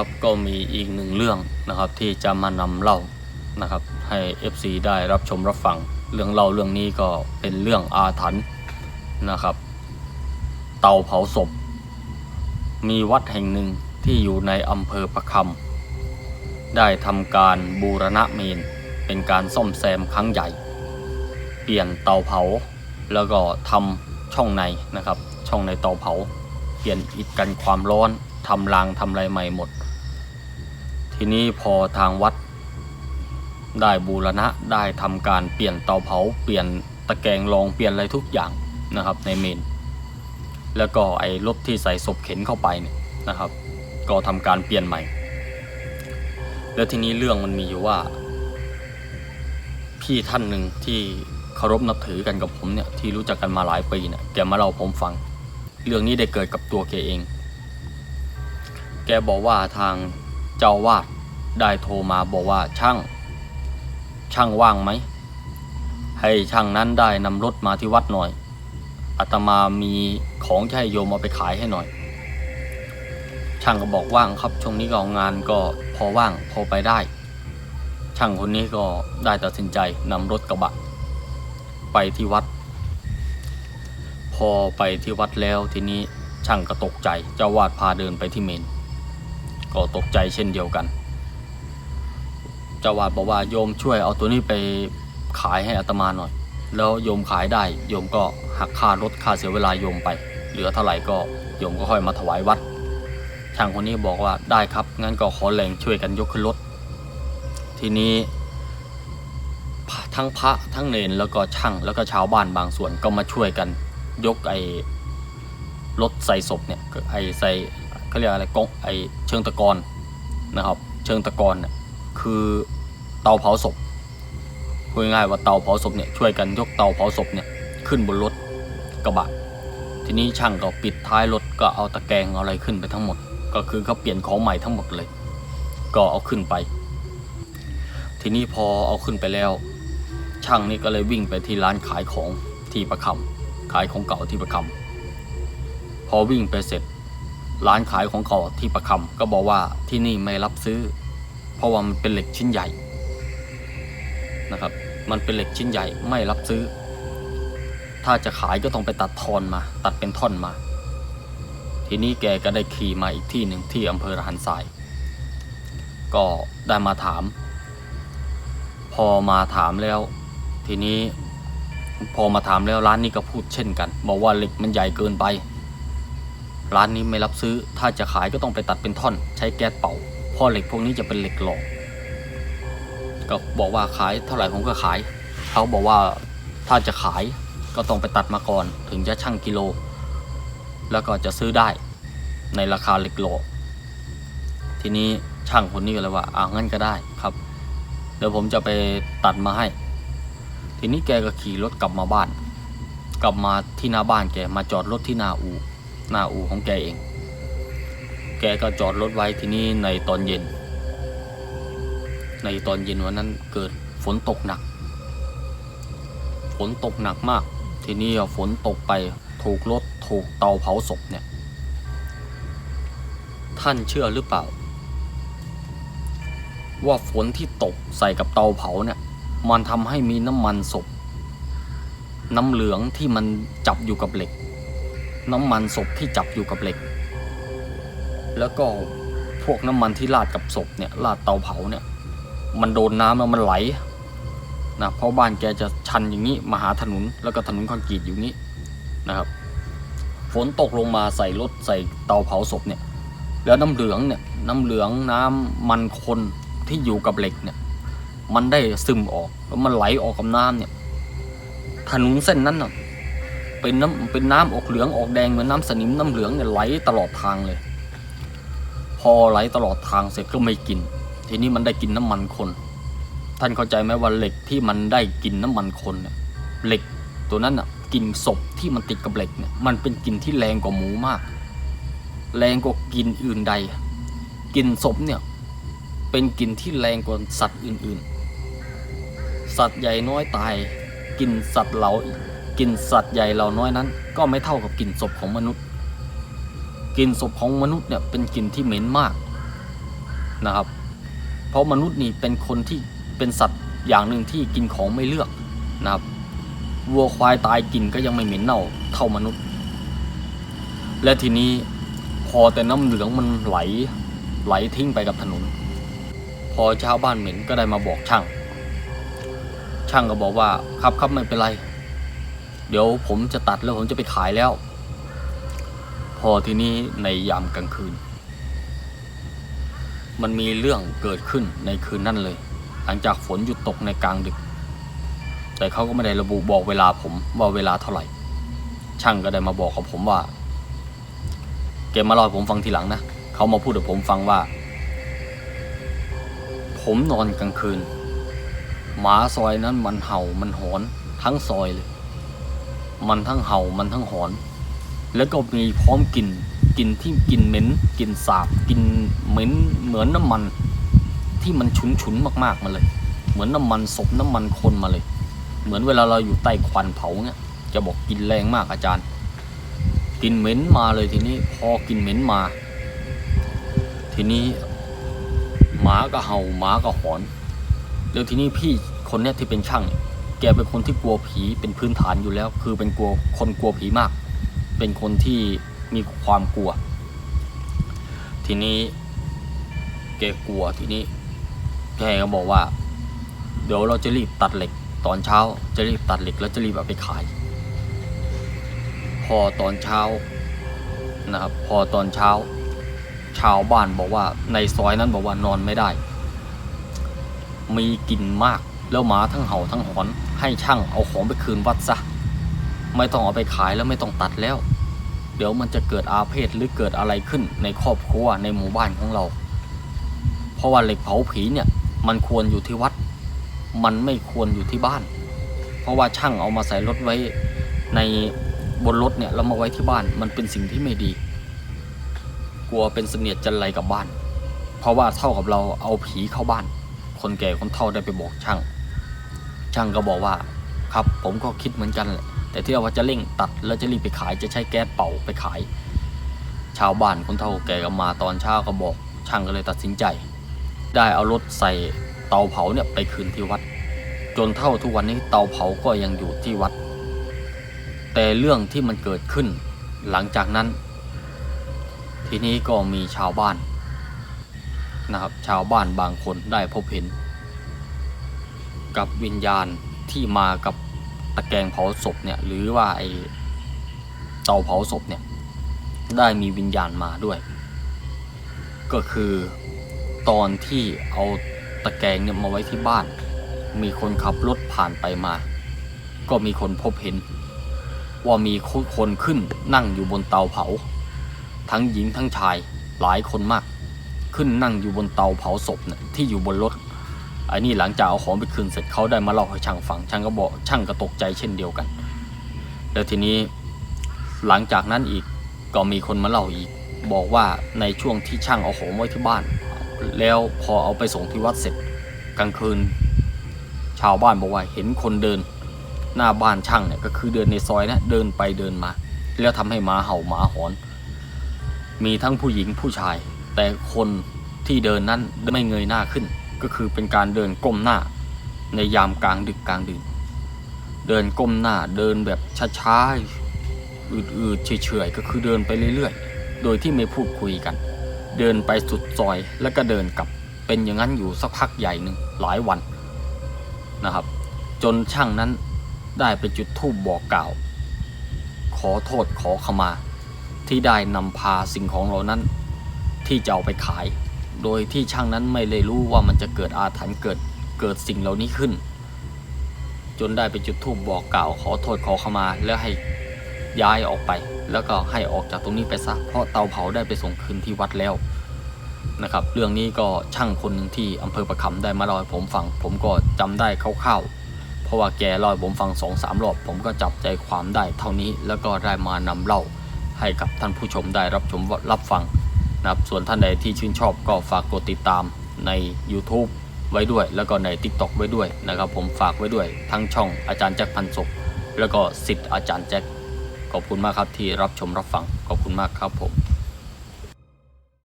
ครับก็มีอีกหนึ่งเรื่องนะครับที่จะมานำเล่านะครับให้ FC ได้รับชมรับฟังเรื่องเล่าเรื่องนี้ก็เป็นเรื่องอาถรรพ์นะครับ เตาเผาศพ มีวัดแห่งหนึ่งที่อยู่ในอำเภอประคำได้ทำการบูรณะเมนเป็นการซ่อมแซมครั้งใหญ่ เปลี่ยนเตาเผา แล้วก็ทำช่องในนะครับ ช่องในเตาเผา เปลี่ยนอิฐกันความร้อนทำรางทำไรใหม่หมด ทีนี้พอทางวัด ได้บูรณะได้ทำการเปลี่ยนเตาเผา เปลี่ยนตะแกรงรองเปลี่ยนอะไรทุกอย่างนะครับในเมน แล้วก็ไอ้รถที่ใส่ศพเข็นเข้าไปเนี่ยนะครับ ก็ทำการเปลี่ยนใหม่ แล้วทีนี้เรื่องมันมีอยู่ว่า พี่ท่านหนึ่งที่เคารพนับถือกันกับผมเนี่ยที่รู้จักกันมาหลายปีเนี่ยแกมาเล่าผมฟัง เรื่องนี้ได้เกิดกับตัวแกเอง แกบอกว่าทาง เจ้าวาดได้โทรมาบอกว่าช่าง ช่างว่างไหม ให้ช่างนั้นได้นำรถมาที่วัดหน่อยอาตมามีของจะให้โยมเอาไปขายให้หน่อย ช่างก็บอกว่างครับช่วงนี้ก็งานก็พอว่างพอไปได้ ช่างคนนี้ก็ได้ตัดสินใจนำรถกระบะ ไปที่วัด พอไปที่วัดแล้วทีนี้ช่างก็ตกใจเจ้าวาดพาเดินไปที่เมน ก็ตกใจเช่นเดียวกันเจ้าวาดบอกว่าโยมช่วยเอาตัวนี้ไปขายให้อาตมาหน่อย แล้วโยมขายได้ โยมก็หักค่ารถค่าเสียเวลาโยมไป เหลือเท่าไหร่ก็โยมก็ค่อยมาถวายวัด ช่างคนนี้บอกว่าได้ครับ งั้นก็ขอแรงช่วยกันยกขึ้นรถ ทีนี้ทั้งพระทั้งเนนแล้วก็ช่างแล้วก็ชาวบ้านบางส่วนก็มาช่วยกัน ยกไอ้รถใส่ศพเนี่ยไอ้ใส่ เขาเรียกอะไรกงไอเชิงตะกอนนะครับ เชิงตะกอนเนี่ยคือเตาเผาศพพูดง่ายว่าเตาเผาศพเนี่ยช่วยกันยกเตาเผาศพเนี่ยขึ้นบนรถกระบะ ทีนี้ช่างก็ปิดท้ายรถก็เอาตะแกรงอาอะไรขึ้นไปทั้งหมด ก็คือเขาเปลี่ยนของใหม่ทั้งหมดเลย ก็เอาขึ้นไป ทีนี้พอเอาขึ้นไปแล้ว ช่างนี่ก็เลยวิ่งไปที่ร้านขายของที่ประคำขายของเก่าที่ประคำพอวิ่งไปเสร็จ ร้านขายของเก่าที่ประคำก็บอกว่าที่นี่ไม่รับซื้อ เพราะว่ามันเป็นเหล็กชิ้นใหญ่นะครับ มันเป็นเหล็กชิ้นใหญ่ไม่รับซื้อ ถ้าจะขายก็ต้องไปตัดทอนมา ตัดเป็นท่อนมา ทีนี้แกก็ได้ขี่มาอีกที่หนึ่งที่อำเภอระหันทราย ก็ได้มาถาม พอมาถามแล้ว ทีนี้พอมาถามแล้วร้านนี้ก็พูดเช่นกัน บอกว่าเหล็กมันใหญ่เกินไป ร้านนี้ไม่รับซื้อ ถ้าจะขายก็ต้องไปตัดเป็นท่อน ใช้แก๊สเป่าเพราะเหล็กพวกนี้จะเป็นเหล็กหลอมก็บอกว่าขายเท่าไหร่ผมก็ขาย เขาบอกว่าถ้าจะขายก็ต้องไปตัดมาก่อน ถึงจะชั่งกิโล แล้วก็จะซื้อได้ในราคาเหล็กหลอมทีนี้ช่างคนนี้ก็เลยว่าอ่างั้นก็ได้ครับ เดี๋ยวผมจะไปตัดมาให้ ทีนี้แกก็ขี่รถกลับมาบ้าน กลับมาที่หน้าบ้านแกมาจอดรถที่หน้าอู่ หน้าอู่ของแกเอง แกก็จอดรถไว้ที่นี่ในตอนเย็น ในตอนเย็นวันนั้นเกิดฝนตกหนัก ฝนตกหนักมาก ทีนี้ฝนตกไปถูกรถถูกเตาเผาศพเนี่ย ท่านเชื่อหรือเปล่า ว่าฝนที่ตกใส่กับเตาเผาเนี่ย มันทำให้มีน้ำมันศพน้ำเหลืองที่มันจับอยู่กับเหล็ก น้ำมันศพที่จับอยู่กับเหล็ก แล้วก็พวกน้ำมันที่ราดกับศพเนี่ยราดเตาเผาเนี่ย มันโดนน้ำแล้วมันไหลนะเพราะบ้านแกจะชันอย่างนี้มาหาถนนแล้วก็ถนนคอนกรีตอยู่นี้นะครับฝนตกลงมาใส่รถใส่เตาเผาศพเนี่ย แล้วน้ำเหลืองเนี่ยน้ำเหลืองน้ำมันคนที่อยู่กับเหล็กเนี่ย มันได้ซึมออกแล้วมันไหลออกกับน้ำเนี่ยถนนเส้นนั้นน่ะ เป็นน้ำเป็นน้ำออกเหลืองออกแดงเหมือนน้ำสนิมน้ำเหลืองเนี่ยไหลตลอดทางเลย พอไหลตลอดทางเสร็จก็ไม่กิน ทีนี้มันได้กินน้ำมันคน ท่านเข้าใจไหมว่าเหล็กที่มันได้กินน้ำมันคนเนี่ยเหล็กตัวนั้นอะกลินศพที่มันติดกับเหล็กเนี่ยมันเป็นกลิ่นที่แรงกว่าหมูมาก แรงกว่ากลินอื่นใดกลินศพเนี่ยเป็นกลิ่นที่แรงกว่าสัตว์อื่นๆ สัตว์ใหญ่น้อยตายกลินสัตว์เรา กลิ่นสัตว์ใหญ่เราน้อยนั้น ก็ไม่เท่ากับกลิ่นศพของมนุษย์กลิ่นศพของมนุษย์เนี่ยเป็นกลิ่นที่เหม็นมากนะครับ เพราะมนุษย์นี่เป็นคนที่เป็นสัตว์อย่างหนึ่งที่กินของไม่เลือกนะครับวัวควายตายกินก็ยังไม่เหม็นเน่าเท่ามนุษย์ และทีนี้พอแต่น้ำเหลืองมันไหลไหลทิ้งไปกับถนน พอชาวบ้านเหม็นก็ได้มาบอกช่าง ช่างก็บอกว่าครับครับไม่เป็นไร เดี๋ยวผมจะตัดแล้วผมจะไปขายแล้ว พอทีนี้ในยามกลางคืน มันมีเรื่องเกิดขึ้นในคืนนั้นเลย หลังจากฝนหยุดตกในกลางดึก แต่เขาก็ไม่ได้ระบุบอกเวลาผมว่าเวลาเท่าไหร่ ช่างก็ได้มาบอกกับผมว่า เกมมาเล่าผมฟังทีหลังนะเขามาพูดกับผมฟังว่า ผมนอนกลางคืนหมาซอยนั้นมันเห่ามันหอนทั้งซอยเลย มันทั้งเห่ามันทั้งหอน แล้วก็มีพร้อมกลิ่นกลิ่นที่กลิ่นเหม็นกลิ่นสาบกลิ่นเหม็นเหมือนน้ำมัน ที่มันฉุนฉุนมากๆมาเลย เหมือนน้ำมันศพน้ำมันคนมาเลย เหมือนเวลาเราอยู่ใต้ควันเผาเนี่ยจะบอกกินแรงมากอาจารย์กินเหม็นมาเลยทีนี้พอกินเหม็นมา ทีนี้หมาก็เห่าหมาก็หอน แล้วทีนี้พี่คนเนี้ยที่เป็นช่าง แกเป็นคนที่กลัวผีเป็นพื้นฐานอยู่แล้ว คือเป็นกลัวคนกลัวผีมาก เป็นคนที่มีความกลัว ทีนี้แกกลัวทีนี้แกก็บอกว่า เดี๋ยวเราจะรีบตัดเหล็ก ตอนเช้าจะรีบตัดเหล็กแล้วจะรีบเอาไปขาย พอตอนเช้านะครับ พอตอนเช้า ชาวบ้านบอกว่าในซอยนั้นบอกว่านอนไม่ได้ มีกลิ่นมากแล้วหมาทั้งเห่าทั้งหอน ให้ช่างเอาของไปคืนวัดซะ ไม่ต้องเอาไปขายแล้วไม่ต้องตัดแล้ว เดี๋ยวมันจะเกิดอาเพศหรือเกิดอะไรขึ้นในครอบครัวในหมู่บ้านของเรา เพราะว่าเหล็กเผาผีเนี่ยมันควรอยู่ที่วัด มันไม่ควรอยู่ที่บ้าน เพราะว่าช่างเอามาใส่รถไว้ในบนรถเนี่ยแล้วมาไว้ที่บ้านมันเป็นสิ่งที่ไม่ดี กลัวเป็นเสนียดจันไรกับบ้าน เพราะว่าเท่ากับเราเอาผีเข้าบ้าน คนแก่คนเฒ่าได้ไปบอกช่าง ช่างก็บอกว่าครับผมก็คิดเหมือนกันแหละแต่ที่เราว่าจะเร่งตัดแล้วจะรีบไปขายจะใช้แก๊สเป่าไปขาย ชาวบ้านคนเฒ่าแก่ก็มาตอนเช้าก็บอก ช่างก็เลยตัดสินใจ ได้เอารถใส่เตาเผาเนี่ยไปคืนที่วัด จนเท่าทุกวันนี้เตาเผาก็ยังอยู่ที่วัด แต่เรื่องที่มันเกิดขึ้น หลังจากนั้น ทีนี้ก็มีชาวบ้านนะครับชาวบ้านบางคนได้พบเห็น กับวิญญาณที่มากับตะแกรงเผาศพเนี่ยหรือว่าไอเตาเผาศพเนี่ยได้มีวิญญาณมาด้วย ก็คือตอนที่เอาตะแกรงเนี่ยมาไว้ที่บ้าน มีคนขับรถผ่านไปมา ก็มีคนพบเห็น ว่ามีคนขึ้นนั่งอยู่บนเตาเผา ทั้งหญิงทั้งชายหลายคนมาก ขึ้นนั่งอยู่บนเตาเผาศพเนี่ยที่อยู่บนรถ ไอ้นี่หลังจากเอาของไปคืนเสร็จเขาได้มาเล่าให้ช่างฟังช่างก็บอกช่างก็ตกใจเช่นเดียวกัน แล้วทีนี้หลังจากนั้นอีกก็มีคนมาเล่าอีก บอกว่าในช่วงที่ช่างเอาของไว้ที่บ้าน แล้วพอเอาไปส่งที่วัดเสร็จกลางคืน ชาวบ้านบอกว่าเห็นคนเดิน หน้าบ้านช่างเนี่ยก็คือเดินในซอยนะเดินไปเดินมา แล้วทำให้หมาเห่าหมาหอน มีทั้งผู้หญิงผู้ชาย แต่คนที่เดินนั้นไม่เงยหน้าขึ้น ก็คือเป็นการเดินก้มหน้า ในยามกลางดึกกลางดื่นเดินก้มหน้าเดินแบบช้าๆอืดๆเฉยๆก็คือเดินไปเรื่อยๆ โดยที่ไม่พูดคุยกัน เดินไปสุดซอยแล้วก็เดินกลับเป็นอย่างนั้นอยู่สักพักใหญ่หนึ่งหลายวันนะครับ จนช่างนั้นได้ไปจุดธูปบอกกล่าว ขอโทษขอขมา ที่ได้นำพาสิ่งของเหล่านั้น ที่จะเอาไปขาย โดยที่ช่างนั้นไม่เลยรู้ว่ามันจะเกิดอาถรรพ์เกิดเกิดสิ่งเหล่านี้ขึ้น จนได้ไปจุดธูปบอกกล่าวขอโทษขอขมาแล้วให้ย้ายออกไป แล้วก็ให้ออกจากตรงนี้ไปซะเพราะเตาเผาได้ไปส่งคืนที่วัดแล้วนะครับ เรื่องนี้ก็ช่างคนหนึ่งที่อำเภอประคำได้มาเล่าให้ผมฟัง ผมก็จำได้คร่าวๆเพราะว่าแกเล่าผมฟังสองสามรอบผมก็จับใจความได้เท่านี้แล้วก็ได้มานำเล่าให้กับท่านผู้ชมได้รับชมรับฟัง นะครับ ส่วนท่านใดที่ชื่นชอบก็ฝากกดติดตามใน YouTube ไว้ด้วย แล้วก็ใน TikTok ไว้ด้วยนะครับ ผมฝากไว้ด้วยทั้งช่องอาจารย์แจ็คพันศพแล้วก็สิทธิ์อาจารย์แจ็คขอบคุณมากครับที่รับชมรับฟังขอบคุณมากครับผม